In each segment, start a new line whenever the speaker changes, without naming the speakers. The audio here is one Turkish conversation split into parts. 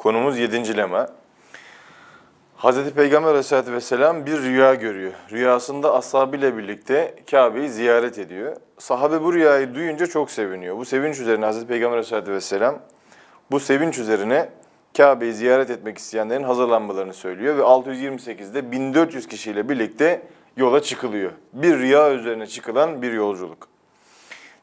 Konumuz 7. lema. Hazreti Peygamber Aleyhisselatü Vesselam bir rüya görüyor. Rüyasında ashabıyla birlikte Kabe'yi ziyaret ediyor. Sahabe bu rüyayı duyunca çok seviniyor. Bu sevinç üzerine Hazreti Peygamber Aleyhisselatü Vesselam bu sevinç üzerine Kabe'yi ziyaret etmek isteyenlerin hazırlanmalarını söylüyor ve 628'de 1400 kişiyle birlikte yola çıkılıyor. Bir rüya üzerine çıkılan bir yolculuk.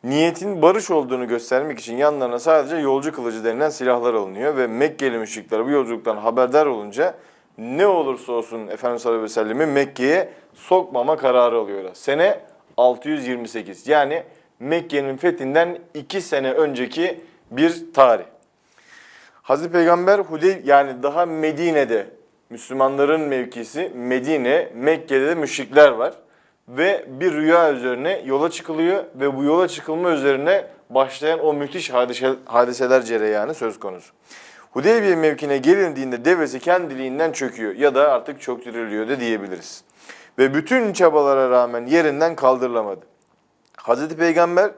Niyetin barış olduğunu göstermek için yanlarına sadece yolcu kılıcı denilen silahlar alınıyor ve Mekkeli müşrikler bu yolculuktan haberdar olunca ne olursa olsun Efendimiz sallallahu aleyhi ve sellem'i Mekke'ye sokmama kararı alıyorlar. Sene 628 yani Mekke'nin fethinden 2 sene önceki bir tarih. Hazreti Peygamber Hudeyb yani daha Medine'de Müslümanların mevkisi Medine, Mekke'de de müşrikler var. Ve bir rüya üzerine yola çıkılıyor ve bu yola çıkılma üzerine başlayan o müthiş hadise, hadiseler cereyanı söz konusu. Hudeybiye mevkine gelindiğinde devesi kendiliğinden çöküyor ya da artık çöktürülüyor da diyebiliriz. Ve bütün çabalara rağmen yerinden kaldırılamadı. Hazreti Peygamber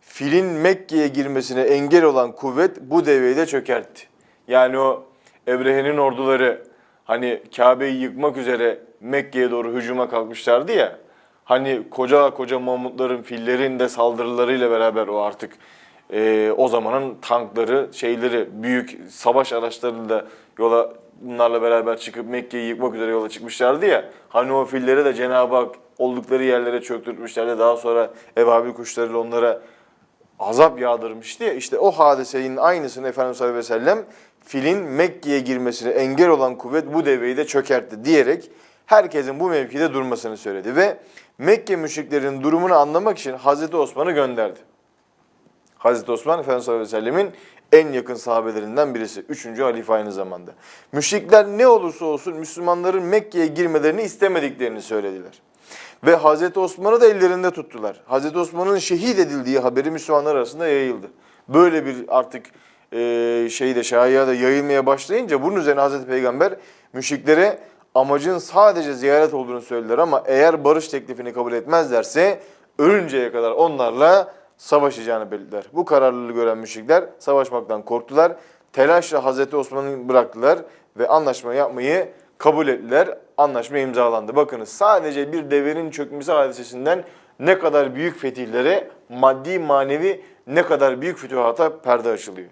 filin Mekke'ye girmesine engel olan kuvvet bu deveyi de çökertti. Yani o Ebrehe'nin orduları hani Kabe'yi yıkmak üzere Mekke'ye doğru hücuma kalkmışlardı ya. Hani koca koca mamutların, fillerin de saldırılarıyla beraber o artık e, o zamanın tankları, şeyleri, büyük savaş araçlarıyla yola bunlarla beraber çıkıp Mekke'yi yıkmak üzere yola çıkmışlardı ya. Hani o filleri de Cenab-ı Hak oldukları yerlere çöktürmüşlerdi. Daha sonra ebabil kuşlarıyla onlara azap yağdırmıştı ya işte o hadisenin aynısını Efendimiz sallallahu aleyhi ve sellem filin Mekke'ye girmesine engel olan kuvvet bu deveyi de çökertti diyerek herkesin bu mevkide durmasını söyledi ve Mekke müşriklerinin durumunu anlamak için Hazreti Osman'ı gönderdi. Hazreti Osman Efendimiz sallallahu aleyhi ve en yakın sahabelerinden birisi. Üçüncü halife aynı zamanda. Müşrikler ne olursa olsun Müslümanların Mekke'ye girmelerini istemediklerini söylediler. Ve Hazreti Osman'ı da ellerinde tuttular. Hazreti Osman'ın şehit edildiği haberi Müslümanlar arasında yayıldı. Böyle bir artık e, şeyde şaya da yayılmaya başlayınca bunun üzerine Hazreti Peygamber müşriklere amacın sadece ziyaret olduğunu söylediler ama eğer barış teklifini kabul etmezlerse ölünceye kadar onlarla savaşacağını belirttiler. Bu kararlılığı gören müşrikler savaşmaktan korktular. Telaşla Hazreti Osman'ı bıraktılar ve anlaşma yapmayı kabul ettiler. Anlaşma imzalandı. Bakınız sadece bir devenin çökmesi hadisesinden ne kadar büyük fetihlere, maddi manevi ne kadar büyük fütühata perde açılıyor.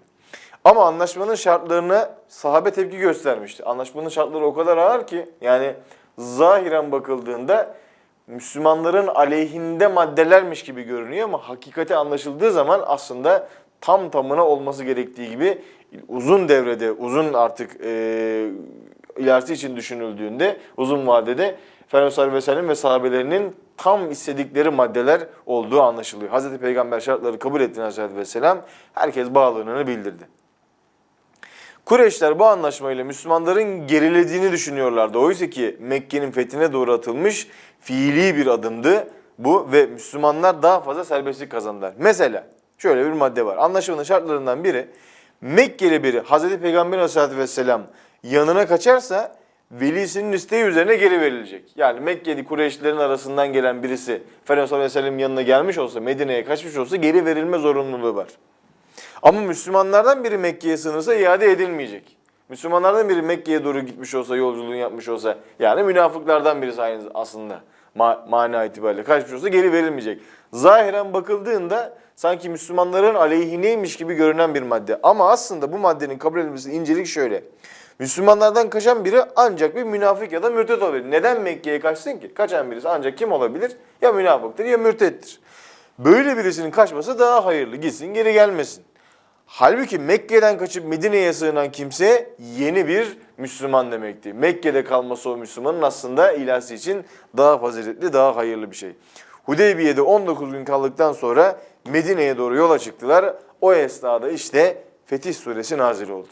Ama anlaşmanın şartlarına sahabe tepki göstermişti. Anlaşmanın şartları o kadar ağır ki yani zahiren bakıldığında Müslümanların aleyhinde maddelermiş gibi görünüyor ama hakikati anlaşıldığı zaman aslında tam tamına olması gerektiği gibi uzun devrede, uzun artık e, ilerisi için düşünüldüğünde uzun vadede Efendimiz sallallahu aleyhi ve sahabelerinin tam istedikleri maddeler olduğu anlaşılıyor. Hazreti Peygamber şartları kabul ettiğini aleyhissalatü vesselam herkes bağlılığını bildirdi. Kureyşler bu anlaşmayla Müslümanların gerilediğini düşünüyorlardı. Oysa ki Mekke'nin fethine doğru atılmış fiili bir adımdı bu ve Müslümanlar daha fazla serbestlik kazandılar. Mesela şöyle bir madde var. Anlaşmanın şartlarından biri Mekkeli biri Hazreti Peygamber Aleyhisselatü Vesselam yanına kaçarsa velisinin isteği üzerine geri verilecek. Yani Mekkeli Kureyşlilerin arasından gelen birisi Efendimiz sallallahu aleyhi ve sellem yanına gelmiş olsa, Medine'ye kaçmış olsa geri verilme zorunluluğu var. Ama Müslümanlardan biri Mekke'ye sığınırsa iade edilmeyecek. Müslümanlardan biri Mekke'ye doğru gitmiş olsa, yolculuğunu yapmış olsa, yani münafıklardan birisi aynı aslında ma mana itibariyle kaçmış olsa geri verilmeyecek. Zahiren bakıldığında sanki Müslümanların aleyhineymiş gibi görünen bir madde. Ama aslında bu maddenin kabul edilmesi incelik şöyle. Müslümanlardan kaçan biri ancak bir münafık ya da mürtet olabilir. Neden Mekke'ye kaçsın ki? Kaçan birisi ancak kim olabilir? Ya münafıktır ya mürtettir. Böyle birisinin kaçması daha hayırlı. Gitsin geri gelmesin. Halbuki Mekke'den kaçıp Medine'ye sığınan kimse yeni bir Müslüman demekti. Mekke'de kalması o Müslümanın aslında ilahisi için daha faziletli, daha hayırlı bir şey. Hudeybiye'de 19 gün kaldıktan sonra Medine'ye doğru yola çıktılar. O esnada işte Fetih Suresi nazil oldu.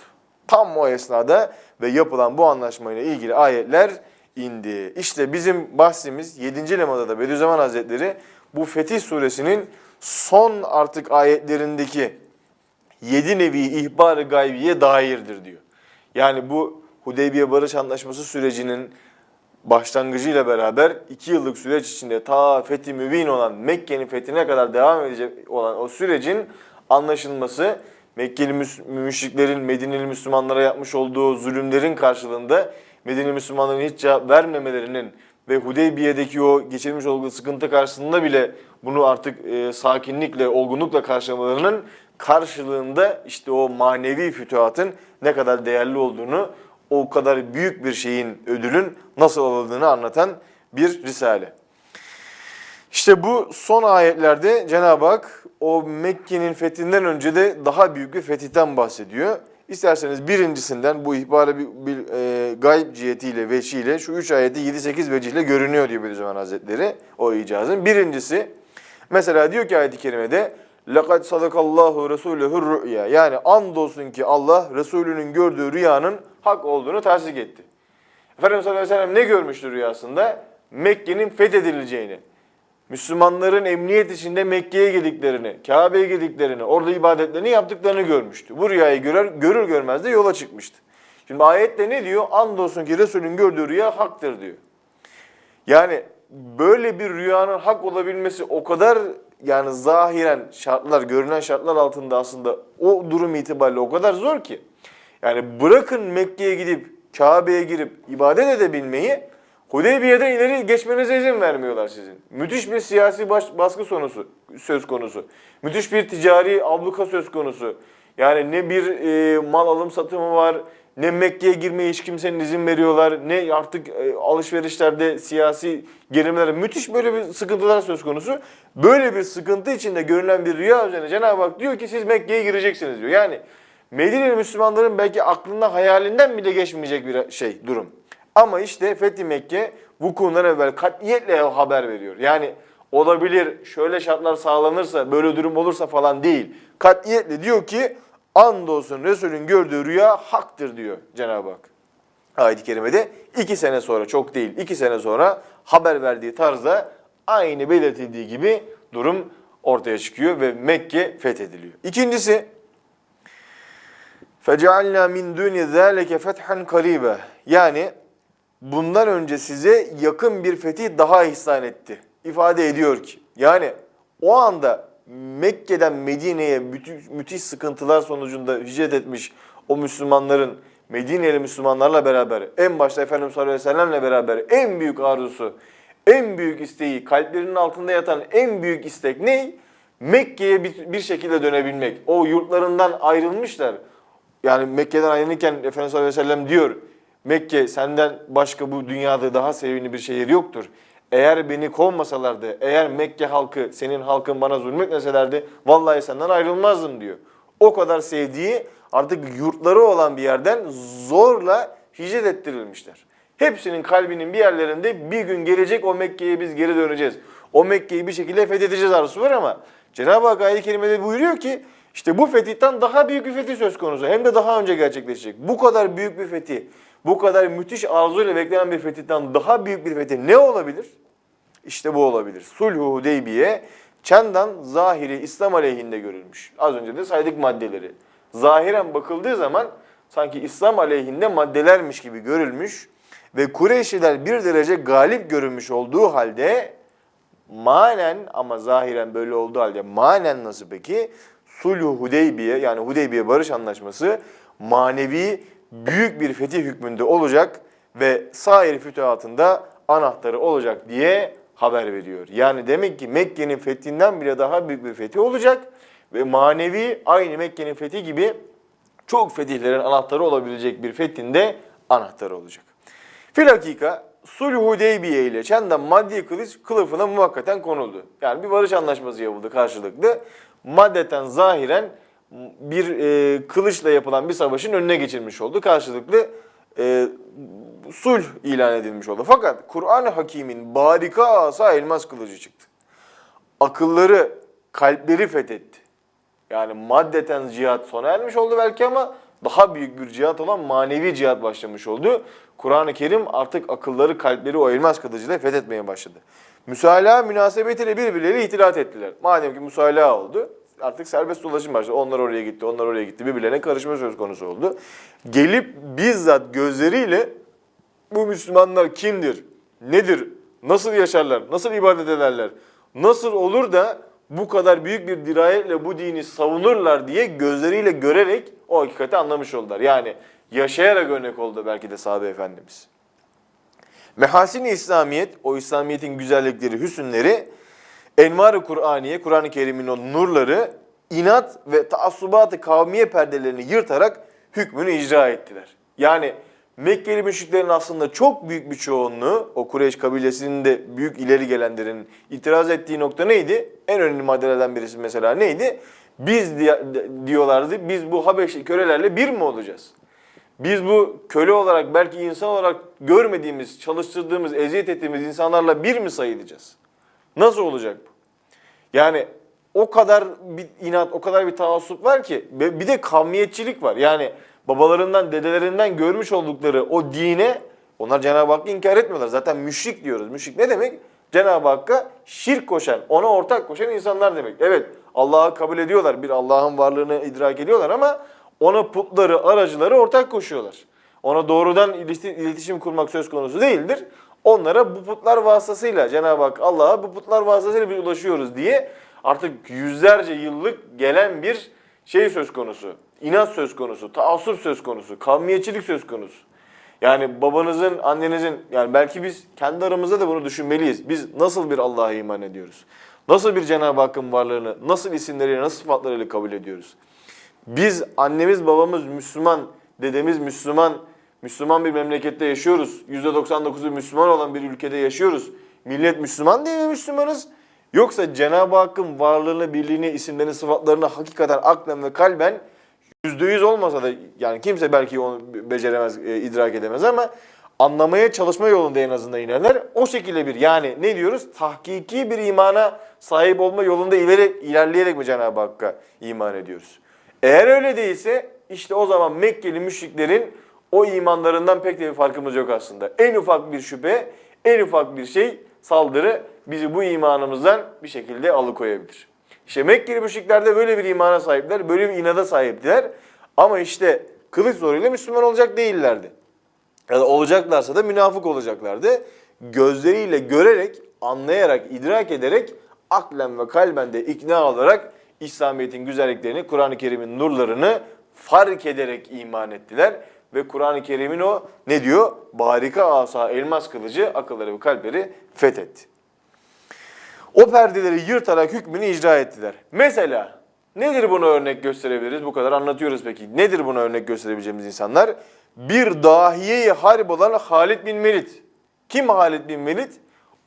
Tam o esnada ve yapılan bu anlaşmayla ilgili ayetler indi. İşte bizim bahsimiz 7. lemada da Bediüzzaman Hazretleri bu Fetih Suresinin son artık ayetlerindeki yedi nevi ihbar-ı gaybiye dairdir diyor. Yani bu Hudeybiye Barış Antlaşması sürecinin başlangıcıyla beraber iki yıllık süreç içinde ta fethi mübin olan Mekke'nin fethine kadar devam edecek olan o sürecin anlaşılması Mekkeli müşriklerin Medineli Müslümanlara yapmış olduğu zulümlerin karşılığında Medineli Müslümanların hiç cevap vermemelerinin ve Hudeybiye'deki o geçirmiş olduğu sıkıntı karşısında bile bunu artık e, sakinlikle, olgunlukla karşılamalarının karşılığında işte o manevi fütuhatın ne kadar değerli olduğunu, o kadar büyük bir şeyin, ödülün nasıl alındığını anlatan bir risale. İşte bu son ayetlerde Cenab-ı Hak o Mekke'nin fethinden önce de daha büyük bir fetihten bahsediyor. İsterseniz birincisinden bu ihbarı bir, bir e, gayb cihetiyle, veçiyle şu üç ayeti 7-8 vecihle görünüyor diyor Bediüzzaman Hazretleri o icazın. Birincisi mesela diyor ki ayet-i kerimede لَقَدْ صَدَقَ اللّٰهُ رَسُولَهُ الرُّؤْيَا Yani andolsun ki Allah Resulünün gördüğü rüyanın hak olduğunu tasdik etti. Efendimiz sallallahu aleyhi ve sellem ne görmüştü rüyasında? Mekke'nin fethedileceğini. Müslümanların emniyet içinde Mekke'ye gidiklerini, Kabe'ye gidiklerini, orada ibadetlerini yaptıklarını görmüştü. Bu rüyayı görür, görür görmez de yola çıkmıştı. Şimdi ayette ne diyor? Andolsun ki Resulün gördüğü rüya haktır diyor. Yani böyle bir rüyanın hak olabilmesi o kadar yani zahiren şartlar, görünen şartlar altında aslında o durum itibariyle o kadar zor ki. Yani bırakın Mekke'ye gidip Kabe'ye girip ibadet edebilmeyi Hudeybiye'den ileri geçmenize izin vermiyorlar sizin. Müthiş bir siyasi baş, baskı sonusu, söz konusu. Müthiş bir ticari abluka söz konusu. Yani ne bir e, mal alım satımı var, ne Mekke'ye girmeye hiç kimsenin izin veriyorlar, ne artık e, alışverişlerde siyasi gerilimler, müthiş böyle bir sıkıntılar söz konusu. Böyle bir sıkıntı içinde görülen bir rüya üzerine Cenab-ı Hak diyor ki siz Mekke'ye gireceksiniz diyor. Yani Medine'li Müslümanların belki aklından hayalinden bile geçmeyecek bir şey, durum. Ama işte Fethi Mekke vukuundan evvel katiyetle haber veriyor. Yani olabilir, şöyle şartlar sağlanırsa, böyle durum olursa falan değil. Katiyetle diyor ki andolsun Resulün gördüğü rüya haktır diyor Cenab-ı Hak. Ayet-i Kerime'de iki sene sonra, çok değil iki sene sonra haber verdiği tarzda aynı belirtildiği gibi durum ortaya çıkıyor ve Mekke fethediliyor. İkincisi, فَجَعَلْنَا مِنْ دُونِ ذَٰلَكَ فَتْحًا قَرِيبًا Yani bundan önce size yakın bir fetih daha ihsan etti. İfade ediyor ki yani o anda Mekke'den Medine'ye müthiş, sıkıntılar sonucunda hicret etmiş o Müslümanların Medine'li Müslümanlarla beraber en başta Efendimiz sallallahu aleyhi ve sellemle beraber en büyük arzusu, en büyük isteği, kalplerinin altında yatan en büyük istek ne? Mekke'ye bir, bir şekilde dönebilmek. O yurtlarından ayrılmışlar. Yani Mekke'den ayrılırken Efendimiz sallallahu aleyhi ve sellem diyor Mekke senden başka bu dünyada daha sevimli bir şehir yoktur. Eğer beni kovmasalardı, eğer Mekke halkı, senin halkın bana zulmetmeselerdi vallahi senden ayrılmazdım diyor. O kadar sevdiği artık yurtları olan bir yerden zorla hicret ettirilmişler. Hepsinin kalbinin bir yerlerinde bir gün gelecek o Mekke'ye biz geri döneceğiz. O Mekke'yi bir şekilde fethedeceğiz arzusu var ama Cenab-ı Hak ayet-i kerimede buyuruyor ki işte bu fetihten daha büyük bir fetih söz konusu. Hem de daha önce gerçekleşecek. Bu kadar büyük bir fetih, bu kadar müthiş arzuyla beklenen bir fetihten daha büyük bir fetih ne olabilir? İşte bu olabilir. Sulhu Hudeybiye çendan zahiri İslam aleyhinde görülmüş. Az önce de saydık maddeleri. Zahiren bakıldığı zaman sanki İslam aleyhinde maddelermiş gibi görülmüş ve Kureyşliler bir derece galip görünmüş olduğu halde manen ama zahiren böyle olduğu halde manen nasıl peki? Sulhu Hudeybiye yani Hudeybiye Barış Anlaşması manevi büyük bir fetih hükmünde olacak ve sair fütuhatında anahtarı olacak diye haber veriyor. Yani demek ki Mekke'nin fethinden bile daha büyük bir fetih olacak ve manevi aynı Mekke'nin fethi gibi çok fetihlerin anahtarı olabilecek bir fethinde anahtarı olacak. Filakika Sulh Hudeybiye ile Çen'den maddi kılıç kılıfına muvakkaten konuldu. Yani bir barış anlaşması yapıldı karşılıklı. Maddeten zahiren bir e, kılıçla yapılan bir savaşın önüne geçilmiş oldu. Karşılıklı e, sulh ilan edilmiş oldu. Fakat Kur'an-ı Hakim'in barika asa elmas kılıcı çıktı. Akılları, kalpleri fethetti. Yani maddeten cihat sona ermiş oldu belki ama daha büyük bir cihat olan manevi cihat başlamış oldu. Kur'an-ı Kerim artık akılları, kalpleri o elmas kılıcıyla fethetmeye başladı. Müsalaha münasebetiyle birbirleriyle itilat ettiler. Madem ki müsalaha oldu, artık serbest dolaşım başladı. Onlar oraya gitti, onlar oraya gitti. Birbirlerine karışma söz konusu oldu. Gelip bizzat gözleriyle bu Müslümanlar kimdir, nedir, nasıl yaşarlar, nasıl ibadet ederler, nasıl olur da bu kadar büyük bir dirayetle bu dini savunurlar diye gözleriyle görerek o hakikati anlamış oldular. Yani yaşayarak örnek oldu belki de sahabe efendimiz. Mehasin-i İslamiyet, o İslamiyet'in güzellikleri, hüsünleri, Envar-ı Kur'aniye, Kur'an-ı Kerim'in o nurları, inat ve taassubat-ı kavmiye perdelerini yırtarak hükmünü icra ettiler. Yani Mekkeli müşriklerin aslında çok büyük bir çoğunluğu, o Kureyş kabilesinin de büyük ileri gelenlerin itiraz ettiği nokta neydi? En önemli maddelerden birisi mesela neydi? Biz diyorlardı, biz bu Habeşli kölelerle bir mi olacağız? Biz bu köle olarak belki insan olarak görmediğimiz, çalıştırdığımız, eziyet ettiğimiz insanlarla bir mi sayılacağız? Nasıl olacak bu? Yani o kadar bir inat, o kadar bir taassup var ki bir de kavmiyetçilik var. Yani babalarından, dedelerinden görmüş oldukları o dine onlar Cenab-ı Hakk'ı inkar etmiyorlar. Zaten müşrik diyoruz. Müşrik ne demek? Cenab-ı Hakk'a şirk koşan, ona ortak koşan insanlar demek. Evet Allah'ı kabul ediyorlar. Bir Allah'ın varlığını idrak ediyorlar ama ona putları, aracıları ortak koşuyorlar. Ona doğrudan iletişim kurmak söz konusu değildir. Onlara bu putlar vasıtasıyla Cenab-ı Hak Allah'a bu putlar vasıtasıyla biz ulaşıyoruz diye artık yüzlerce yıllık gelen bir şey söz konusu. İnat söz konusu, taassup söz konusu, kavmiyetçilik söz konusu. Yani babanızın, annenizin yani belki biz kendi aramızda da bunu düşünmeliyiz. Biz nasıl bir Allah'a iman ediyoruz? Nasıl bir Cenab-ı Hakk'ın varlığını, nasıl isimleriyle, nasıl sıfatlarıyla kabul ediyoruz? Biz annemiz babamız Müslüman, dedemiz Müslüman, Müslüman bir memlekette yaşıyoruz. %99'u Müslüman olan bir ülkede yaşıyoruz. Millet Müslüman diye mi Müslümanız? Yoksa Cenab-ı Hakk'ın varlığını, birliğini, isimlerini, sıfatlarını hakikaten aklen ve kalben %100 olmasa da yani kimse belki onu beceremez, e, idrak edemez ama anlamaya çalışma yolunda en azından ilerler. O şekilde bir yani ne diyoruz? Tahkiki bir imana sahip olma yolunda ileri, ilerleyerek mi Cenab-ı Hakk'a iman ediyoruz? Eğer öyle değilse işte o zaman Mekkeli müşriklerin o imanlarından pek de bir farkımız yok aslında. En ufak bir şüphe, en ufak bir şey saldırı bizi bu imanımızdan bir şekilde alıkoyabilir. İşte Mekkeli müşrikler de böyle bir imana sahipler, böyle bir inada sahiptiler. Ama işte kılıç zoruyla Müslüman olacak değillerdi. Ya da olacaklarsa da münafık olacaklardı. Gözleriyle görerek, anlayarak, idrak ederek, aklen ve kalben de ikna olarak İslamiyet'in güzelliklerini, Kur'an-ı Kerim'in nurlarını fark ederek iman ettiler. Ve Kur'an-ı Kerim'in o ne diyor? Barika asa elmas kılıcı akılları ve kalpleri fethetti. O perdeleri yırtarak hükmünü icra ettiler. Mesela nedir buna örnek gösterebiliriz? Bu kadar anlatıyoruz peki. Nedir buna örnek gösterebileceğimiz insanlar? Bir dahiye-i harp olan Halid bin Velid. Kim Halid bin Velid?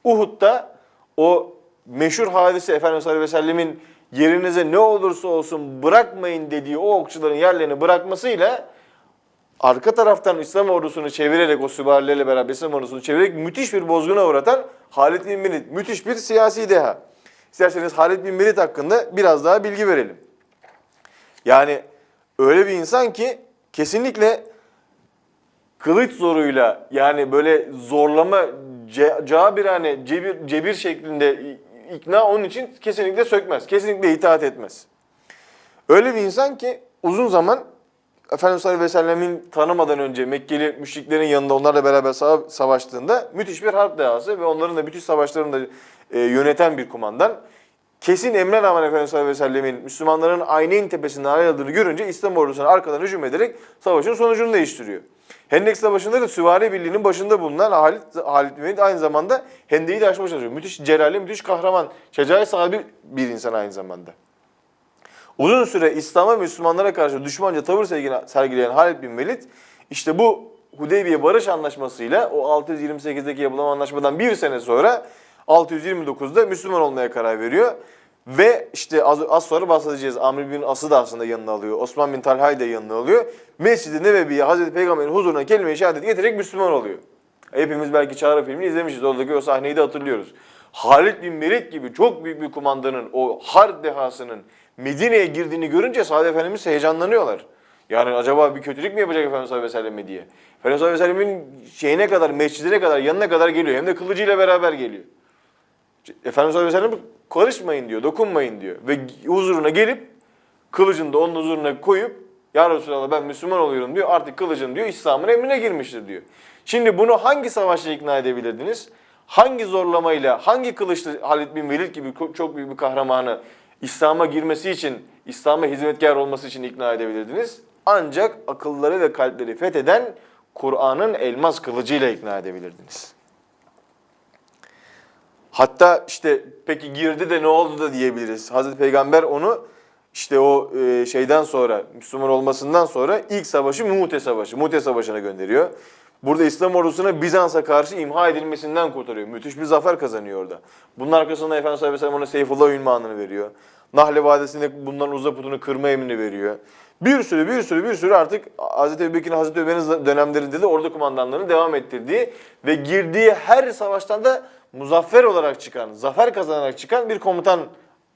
Uhud'da o meşhur hadise Efendimiz Aleyhi ve Sellem'in yerinize ne olursa olsun bırakmayın dediği o okçuların yerlerini bırakmasıyla arka taraftan İslam ordusunu çevirerek o süvarilerle beraber İslam ordusunu çevirerek müthiş bir bozguna uğratan Halid bin Velid. Müthiş bir siyasi deha. İsterseniz Halid bin Velid hakkında biraz daha bilgi verelim. Yani öyle bir insan ki kesinlikle kılıç zoruyla yani böyle zorlama ce, cabirane cebir, cebir şeklinde ikna onun için kesinlikle sökmez. Kesinlikle itaat etmez. Öyle bir insan ki uzun zaman Efendimiz Aleyhi ve Sellem'in tanımadan önce Mekkeli müşriklerin yanında onlarla beraber sava- savaştığında müthiş bir harp dehası ve onların da müthiş savaşlarını da e, yöneten bir kumandan. Kesin emre rağmen Efendimiz Aleyhi ve Sellem'in Müslümanların Ayneyn tepesinden ayrıldığını görünce İslam ordusuna arkadan hücum ederek savaşın sonucunu değiştiriyor. Hendek Savaşı'nda da süvari birliğinin başında bulunan Halid bin Velid aynı zamanda Hendek'i de aşmaya çalışıyor. Müthiş celalli, müthiş kahraman, şecaat sahibi bir insan aynı zamanda. Uzun süre İslam'a Müslümanlara karşı düşmanca tavır sergile- sergileyen Halid bin Velid işte bu Hudeybiye Barış Anlaşması'yla o 628'deki yapılan anlaşmadan bir sene sonra 629'da Müslüman olmaya karar veriyor. Ve işte az, az sonra bahsedeceğiz. Amr bin As'ı da aslında yanına alıyor. Osman bin Talha'yı da yanına alıyor. Mescid-i Nebevi'ye Hazreti Peygamber'in huzuruna kelime-i şehadet getirerek Müslüman oluyor. Hepimiz belki Çağrı filmini izlemişiz. Oradaki o sahneyi de hatırlıyoruz. Halid bin Velid gibi çok büyük bir kumandanın, o harp dehasının Medine'ye girdiğini görünce Saad Efendimiz heyecanlanıyorlar. Yani acaba bir kötülük mü yapacak Efendimiz sallallahu aleyhi ve sellem diye. Efendimiz sallallahu aleyhi ve sellemin şeyine kadar, mescidine kadar, yanına kadar geliyor. Hem de kılıcıyla beraber geliyor. Efendimiz sallallahu aleyhi ve sellem karışmayın diyor, dokunmayın diyor. Ve huzuruna gelip kılıcını da onun huzuruna koyup ya Resulallah ben Müslüman oluyorum diyor. Artık kılıcın diyor İslam'ın emrine girmiştir diyor. Şimdi bunu hangi savaşla ikna edebilirdiniz? hangi zorlamayla, hangi kılıçlı Halid bin Velid gibi çok büyük bir kahramanı İslam'a girmesi için, İslam'a hizmetkar olması için ikna edebilirdiniz? Ancak akılları ve kalpleri fetheden Kur'an'ın elmas kılıcıyla ikna edebilirdiniz. Hatta işte peki girdi de ne oldu da diyebiliriz. Hazreti Peygamber onu işte o e, şeyden sonra Müslüman olmasından sonra ilk savaşı Mu'te Savaşı, Mu'te Savaşı'na gönderiyor. Burada İslam ordusuna Bizans'a karşı imha edilmesinden kurtarıyor. Müthiş bir zafer kazanıyor orada. Bunun arkasında Efendimiz sallallahu aleyhi ve sellem ona Seyfullah ünvanını veriyor. Nahle Vadisi'nde bundan uzak putunu kırma emrini veriyor. Bir sürü bir sürü bir sürü artık Hazreti Ebubekir'in Hazreti Ömer'in dönemlerinde de ordu kumandanlarını devam ettirdiği ve girdiği her savaştan da muzaffer olarak çıkan, zafer kazanarak çıkan bir komutan.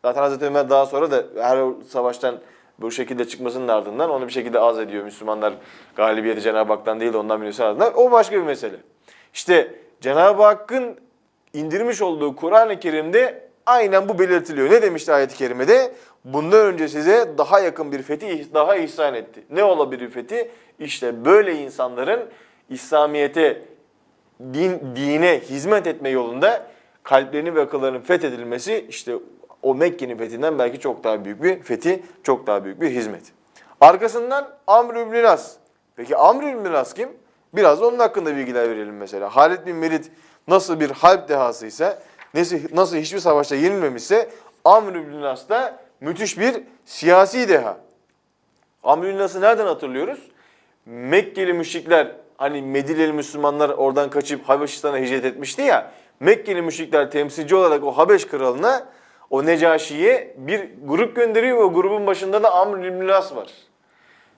Zaten Hazreti Ömer daha sonra da her savaştan bu şekilde çıkmasının ardından onu bir şekilde az ediyor. Müslümanlar galibiyeti Cenab-ı Hak'tan değil de ondan biliyorsun ardından. O başka bir mesele. İşte Cenab-ı Hakk'ın indirmiş olduğu Kur'an-ı Kerim'de aynen bu belirtiliyor. Ne demişti ayet-i kerimede? Bundan önce size daha yakın bir fethi daha ihsan etti. Ne olabilir fethi? İşte böyle insanların İslamiyet'e, din, dine hizmet etme yolunda kalplerinin ve akıllarının fethedilmesi işte o Mekke'nin fethinden belki çok daha büyük bir fethi, çok daha büyük bir hizmet. Arkasından Amr ibn As. Peki Amr ibn As kim? Biraz da onun hakkında bilgiler verelim mesela. Halid bin Velid nasıl bir harp dehasıysa, nasıl, nasıl hiçbir savaşta yenilmemişse Amr ibn As da müthiş bir siyasi deha. Amr ibn As'ı nereden hatırlıyoruz? Mekkeli müşrikler hani Medineli Müslümanlar oradan kaçıp Habeşistan'a hicret etmişti ya. Mekkeli müşrikler temsilci olarak o Habeş kralına o Necaşi'ye bir grup gönderiyor ve o grubun başında da Amr ibn As var.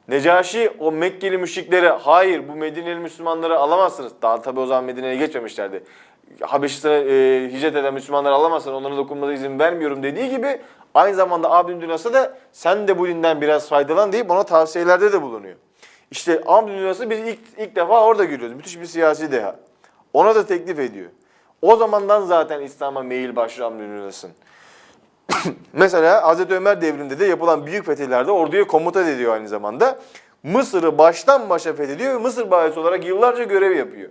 Necaşi o Mekkeli müşriklere hayır bu Medineli Müslümanları alamazsınız. Daha tabi o zaman Medine'ye geçmemişlerdi. Habeşistan'a e, hicret eden Müslümanları alamazsın onlara dokunmana izin vermiyorum dediği gibi aynı zamanda Amr ibn As'a da sen de bu dinden biraz faydalan deyip ona tavsiyelerde de bulunuyor. İşte Amr ibn As'ı biz ilk, ilk defa orada görüyoruz. Müthiş bir siyasi deha. Ona da teklif ediyor. O zamandan zaten İslam'a meyil başlıyor Amr ibn As'ın. Mesela Hazreti Ömer devrinde de yapılan büyük fetihlerde orduya komuta ediyor aynı zamanda. Mısır'ı baştan başa fethediyor ve Mısır bayisi olarak yıllarca görev yapıyor.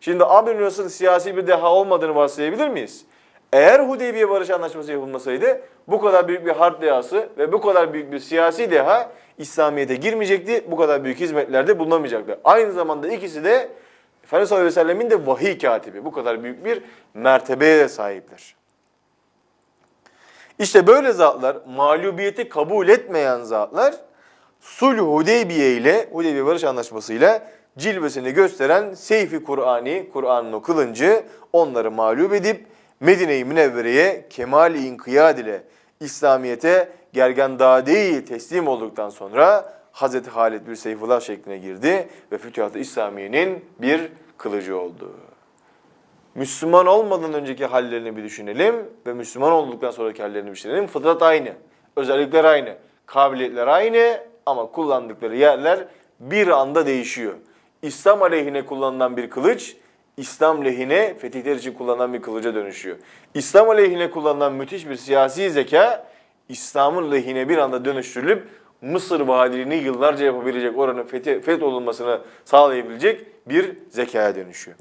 Şimdi Amr bin As'ın siyasi bir deha olmadığını varsayabilir miyiz? Eğer Hudeybiye Barış Anlaşması yapılmasaydı bu kadar büyük bir harp dehası ve bu kadar büyük bir siyasi deha İslamiyet'e girmeyecekti. Bu kadar büyük hizmetlerde bulunamayacaktı. Aynı zamanda ikisi de Efendimiz sallallahu aleyhi ve sellemin de vahiy katibi. Bu kadar büyük bir mertebeye de sahipler. İşte böyle zatlar, mağlubiyeti kabul etmeyen zatlar Sulh Hudeybiye ile Hudeybiye Barış Anlaşması ile cilvesini gösteren Seyfi Kur'ani, Kur'an'ın o kılıncı onları mağlup edip Medine-i Münevvere'ye kemali inkiyad ile İslamiyet'e gergendade teslim olduktan sonra Hazreti Halid bir Seyfullah şekline girdi ve Fütuhat-ı İslamiye'nin bir kılıcı oldu. Müslüman olmadan önceki hallerini bir düşünelim ve Müslüman olduktan sonraki hallerini bir düşünelim. Fıtrat aynı, özellikler aynı, kabiliyetler aynı ama kullandıkları yerler bir anda değişiyor. İslam aleyhine kullanılan bir kılıç, İslam lehine fetihler için kullanılan bir kılıca dönüşüyor. İslam aleyhine kullanılan müthiş bir siyasi zeka, İslam'ın lehine bir anda dönüştürülüp Mısır valiliğini yıllarca yapabilecek oranın fethi, feth olunmasını sağlayabilecek bir zekaya dönüşüyor.